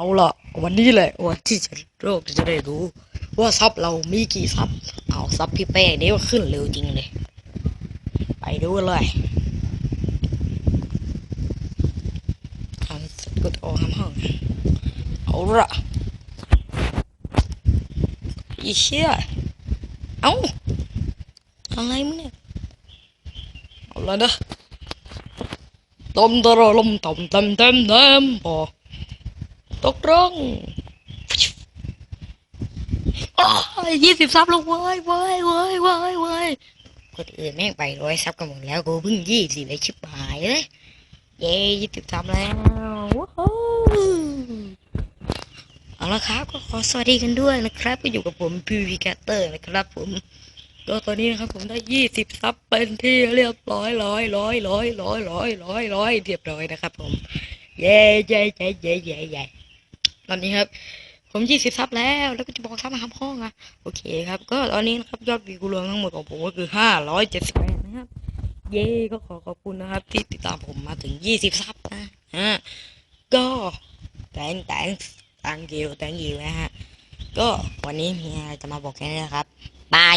เอาล่ะ วันนี้แหละวันที่จะโลกจะได้รู้ ว่าซับเรามีกี่ซับเอาซับพี่เป้เนี่ว่าขึ้นเร็วจริงเลย ไปดูเลยทางสกุดโอห้ห้องเอาละอีเชี่ยเอาอะไรมึงเนี่ยเอาละนะต้มตะรอลมต้มเต็มเต็มเต็มพอ ตกลงยี่สิบซับล้วเว้ยเว้ยเว้ยเว้ยเว้ยคนอื่นแม่งไปร้อยซับกันหมดแล้วกูเพิ่งยี่สิบเลยชิบหายเลยเย้ยี่สิบซับแล้วว้าวเอาละครับก็ขอสวัสดีกันด้วยนะครับ ก็อยู่กับผมพีวีแคเตอร์นะครับ ผมก็ตอนนี้นะครับผมได้ยี่สิบซับเป็นที่เรียบร้อยร้อยร้อยร้อยร้อยร้อยร้อยร้อยเรียบร้อยนะครับ ผม เย้เย้เย้เย้เย้เย้ ตอนนี้ครับ ผมยี่สิบซับแล้ว แล้วก็จะบอกซับมาครับห้องอะโอเคครับ ก็ตอนนี้นะครับยอดวิวรวมทั้งหมดของผมก็คือห้าร้อยเจ็ดสิบแปดนะครับ เย้ก็ขอขอบคุณนะครับ ที่ติดตามผมมาถึงยี่สิบซับนะฮะก็แต่งแต่งตังกิวแตังกิวนะฮะก็วันนี้มีอะไรจะมาบอกแค่นี้นะครับบาย